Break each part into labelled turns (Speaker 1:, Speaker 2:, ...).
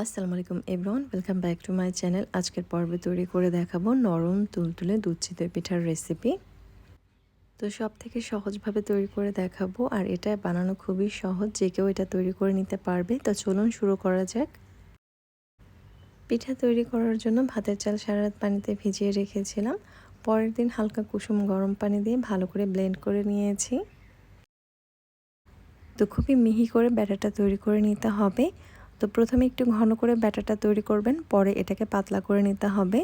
Speaker 1: আসসালামু আলাইকুম everyone. Welcome back to my channel. আজকের পর্বে তৈরি করে দেখাবো নরম তুলতুলে দুধ চিতই পিঠার রেসিপি। তো সব থেকে সহজভাবে তৈরি করে দেখাবো, আর এটা বানানো খুবই সহজ, যে কেউ এটা তৈরি করে নিতে পারবে। তো চলুন শুরু করা যাক। পিঠা তৈরি করার জন্য ভাতের চাল সারা রাত পানিতে ভিজিয়ে রেখেছিলাম। পরের দিন হালকা কুসুম গরম পানি দিয়ে ভালো করে ব্লেন্ড করে নিয়েছি। তো খুবই মিহি করে ব্যাটারটা তৈরি করে নিতে হবে। তো প্রথমে একটু ঘন করে ব্যাটারটা তৈরি করবেন, পরে এটাকে পাতলা করে নিতে হবে।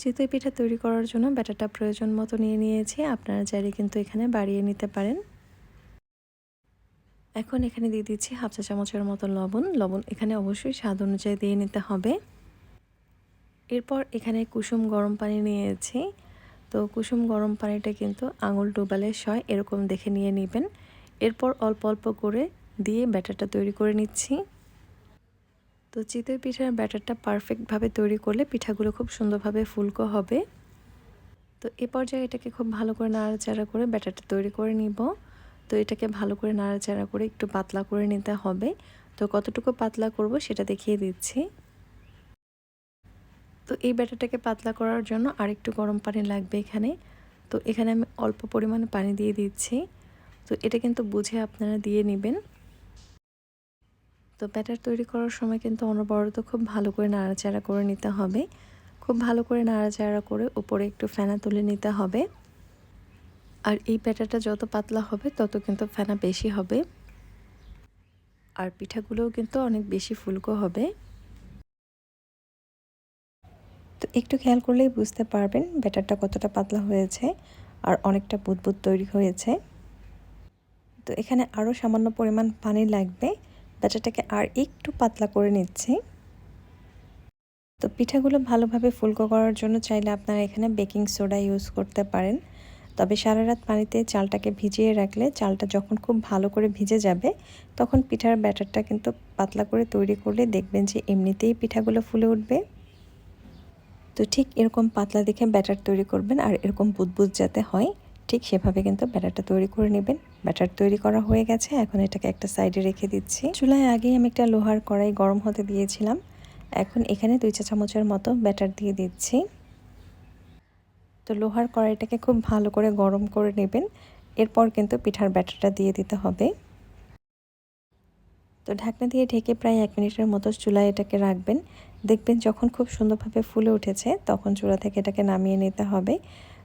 Speaker 1: চিতই পিঠা তৈরি করার জন্য ব্যাটারটা প্রয়োজন মতো নিয়ে নিয়েছি, আপনারা চাইলে কিন্তু এখানে বাড়িয়ে নিতে পারেন। এখন এখানে দিয়ে দিচ্ছি হাফ চা চামচের মতো লবণ লবণ এখানে অবশ্যই স্বাদ অনুযায়ী দিয়ে নিতে হবে। এরপর এখানে কুসুম গরম পানি নিয়েছি, তো কুসুম গরম পানিটা কিন্তু আঙুল ডুবালে সয়, এরকম দেখে নিয়ে নেবেন। এরপর অল্প অল্প করে দিয়ে ব্যাটারটা তৈরি করে নিচ্ছি। তো চিতই পিঠার ব্যাটারটা পারফেক্টভাবে তৈরি করলে পিঠাগুলো খুব সুন্দরভাবে ফুলকো হবে। তো এ পর্যায়ে এটাকে খুব ভালো করে নাড়াচাড়া করে ব্যাটারটা তৈরি করে নিব। তো এটাকে ভালো করে নাড়াচাড়া করে একটু পাতলা করে নিতে হবে। তো কতটুকু পাতলা করব সেটা দেখিয়ে দিচ্ছি। তো এই ব্যাটারটাকে পাতলা করার জন্য আরেকটু গরম পানি লাগবে এখানে। তো এখানে আমি অল্প পরিমাণে পানি দিয়ে দিচ্ছি। তো এটা কিন্তু বুঝে আপনারা দিয়ে নেবেন। তো ব্যাটার তৈরি করার সময় কিন্তু অনবরত খুব ভালো করে নাড়াচাড়া করে নিতে হবে। খুব ভালো করে নাড়াচাড়া করে উপরে একটু ফেনা তুলে নিতে হবে। আর এই ব্যাটারটা যত পাতলা হবে, তত কিন্তু ফেনা বেশি হবে। আর পিঠাগুলোও কিন্তু অনেক বেশি ফুলকো হবে। তো একটু খেয়াল করলেই বুঝতে পারবেন ব্যাটারটা কতটা পাতলা হয়েছে আর অনেকটা বুদবুদ তৈরি হয়েছে। তো এখানে আরও সামান্য পরিমাণ পানি লাগবে। ব্যাটারটাকে আর একটু পাতলা করে নিচ্ছি। তো পিঠাগুলো ভালোভাবে ফুলকো করার জন্য চাইলে আপনারা এখানে বেকিং সোডা ইউজ করতে পারেন। তবে সারা রাত পানিতে চালটাকে ভিজিয়ে রাখলে চালটা যখন খুব ভালো করে ভিজে যাবে, তখন পিঠার ব্যাটারটা কিন্তু পাতলা করে তৈরি করলে দেখবেন যে এমনিতেই পিঠাগুলো ফুলে উঠবে। তো ঠিক এরকম পাতলা দেখে ব্যাটার তৈরি করবেন আর এরকম বুদবুদ যাতে হয় ঠিক সেভাবে কিন্তু ব্যাটারটা তৈরি করে নেবেন। ব্যাটার তৈরি করা হয়ে গেছে, এখন এটাকে একটা সাইডে রেখে দিচ্ছি। চুলায় আগেই আমি একটা লোহার কড়াই গরম হতে দিয়েছিলাম। এখন এখানে দুই চা চামচের মতো ব্যাটার দিয়ে দিচ্ছি। তো লোহার কড়াইটাকে খুব ভালো করে গরম করে নেবেন। এরপর কিন্তু পিঠার ব্যাটারটা দিয়ে দিতে হবে। তো ঢাকনা দিয়ে ঢেকে প্রায় এক মিনিটের মতো চুলায় এটাকে রাখবেন। দেখবেন যখন খুব সুন্দরভাবে ফুলে উঠেছে, তখন চুলা থেকে এটাকে নামিয়ে নিতে হবে।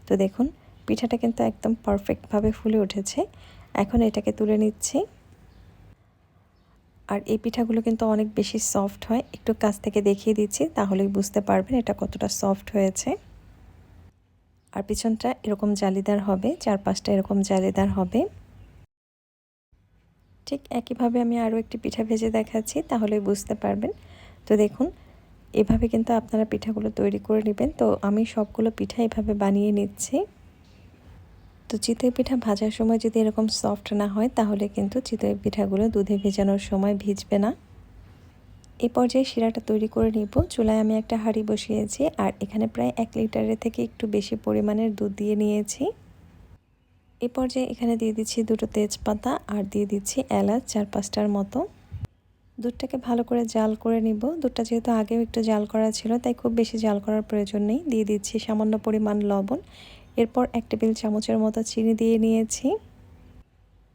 Speaker 1: তো দেখুন পিঠাটা কিন্তু একদম পারফেক্টভাবে ফুলে উঠেছে। এখন এটাকে তুলে নিচ্ছি। আর এই পিঠাগুলো কিন্তু অনেক বেশি সফট হয়। একটু কাছ থেকে দেখিয়ে দিচ্ছি, তাহলেই বুঝতে পারবেন এটা কতটা সফট হয়েছে। আর পিছনটা এরকম জালিদার হবে, চারপাশটা এরকম জালিদার হবে। ঠিক একইভাবে আমি আরও একটি পিঠা ভেজে দেখাচ্ছি তাহলে বুঝতে পারবেন। তো দেখুন, এভাবে কিন্তু আপনারা পিঠাগুলো তৈরি করে নেবেন। তো আমি সবগুলো পিঠা এভাবে বানিয়ে নিচ্ছি। তো চিতই পিঠা ভাজার সময় যদি এরকম সফট না হয়, তাহলে কিন্তু চিতই পিঠাগুলো দুধে ভেজানোর সময় ভিজবে না। এই পর্যায়ে শিরাটা তৈরি করে নিব। চুলায় আমি একটা হাঁড়ি বসিয়েছি আর এখানে প্রায় এক লিটারের থেকে একটু বেশি পরিমাণের দুধ দিয়ে নিয়েছি। এ পর্যায়ে এখানে দিয়ে দিচ্ছি দুটো তেজপাতা আর দিয়ে দিচ্ছি এলাচ চার পাঁচটার মতো। দুধটাকে ভালো করে জাল করে নিব। দুধটা যেহেতু আগেও একটু জাল করা ছিল, তাই খুব বেশি জাল করার প্রয়োজন নেই। দিয়ে দিচ্ছি সামান্য পরিমাণ লবণ। এরপর এক টেবিল চামচের মতো চিনি দিয়ে নিয়েছি।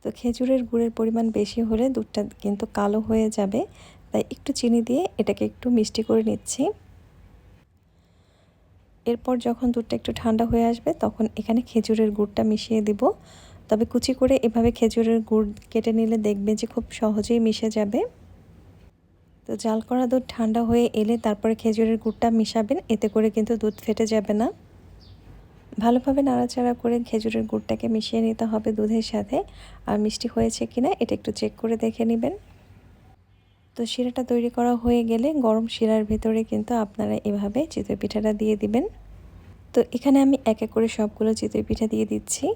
Speaker 1: তো খেজুরের গুড়ের পরিমাণ বেশি হলে দুধটা কিন্তু কালো হয়ে যাবে, তাই একটু চিনি দিয়ে এটাকে একটু মিষ্টি করে নিচ্ছি। এরপর যখন দুধটা একটু ঠান্ডা হয়ে আসবে, তখন এখানে খেজুরের গুড়টা মিশিয়ে দিব। তবে কুচি করে এভাবে খেজুরের গুড় কেটে নিলে দেখবে যে খুব সহজেই মিশে যাবে। তো জাল করা দুধ ঠান্ডা হয়ে এলে তারপরে খেজুরের গুড়টা মিশাবেন, এতে করে কিন্তু দুধ ফেটে যাবে না। ভালোভাবে নাড়াচাড়া করে খেজুরের গুড়টাকে মিশিয়ে নিতে হবে দুধের সাথে। আর মিষ্টি হয়েছে কিনা এটা একটু চেক করে দেখে নেবেন। তো শিরাটা তৈরি করা হয়ে গেলে গরম শিরার ভেতরে কিন্তু আপনারা এভাবে চিতই পিঠাটা দিয়ে দিবেন। তো এখানে আমি এক এক করে সবগুলো চিতই পিঠা দিয়ে দিচ্ছি।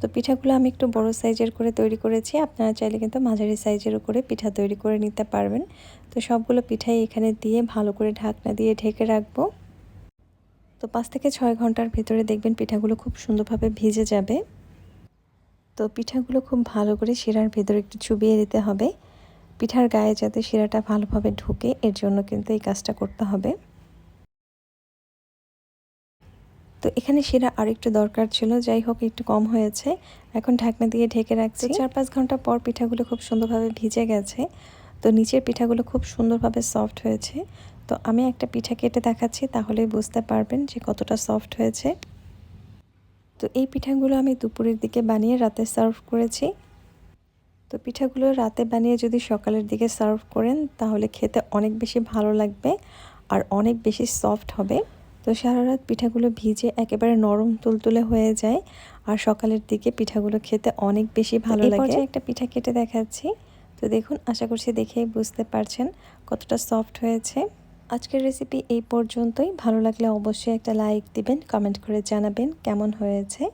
Speaker 1: তো পিঠাগুলো আমি একটু বড় সাইজের করে তৈরি করেছি। আপনারা চাইলে কিন্তু মাঝারি সাইজের করে পিঠা তৈরি করে নিতে পারবেন। তো সবগুলো পিঠাই এখানে দিয়ে ভালো করে ঢাকনা দিয়ে ঢেকে রাখব। তো পাঁচ থেকে ছয় ঘণ্টার ভিতরে দেখবেন পিঠাগুলো খুব সুন্দরভাবে ভিজে যাবে। তো পিঠাগুলো খুব ভালো করে শিরার ভেতরে একটু চুবিয়ে দিতে হবে। পিঠার গায়ে যাতে শিরাটা ভালোভাবে ঢুকে, এর জন্য কিন্তু এই কাজটা করতে হবে। তো এখানে শিরা আরেকটু দরকার ছিল, যাই হোক একটু কম হয়েছে। এখন ঢাকনা দিয়ে ঢেকে রাখছি। চার পাঁচ ঘণ্টা পর পিঠাগুলো খুব সুন্দরভাবে ভিজে গেছে। তো নিচের পিঠাগুলো খুব সুন্দরভাবে সফট হয়েছে। তো আমি একটা পিঠা কেটে দেখাচ্ছি তাহলেই বুঝতে পারবেন যে কতটা সফট হয়েছে। তো এই পিঠাগুলো আমি দুপুরের দিকে বানিয়ে রাতে সার্ভ করেছি। তো পিঠাগুলো রাতে বানিয়ে যদি সকালের দিকে সার্ভ করেন তাহলে খেতে অনেক বেশি ভালো লাগবে আর অনেক বেশি সফট হবে। তো সারা রাত পিঠাগুলো ভিজে একেবারে নরম তুলতুলে হয়ে যায় আর সকালের দিকে পিঠাগুলো খেতে অনেক বেশি ভালো লাগে। একটা পিঠা কেটে দেখাচ্ছি। তো দেখুন, আশা করছি দেখেই বুঝতে পারছেন কতটা সফট হয়েছে। আজকের রেসিপি এই পর্যন্তই। ভালো লাগলে অবশ্যই একটা লাইক দিবেন কমেন্ট করে জানাবেন কেমন হয়েছে।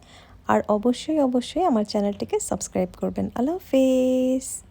Speaker 1: আর অবশ্যই অবশ্যই আমার চ্যানেলটিকে সাবস্ক্রাইব করবেন। আল্লাহ হাফেজ!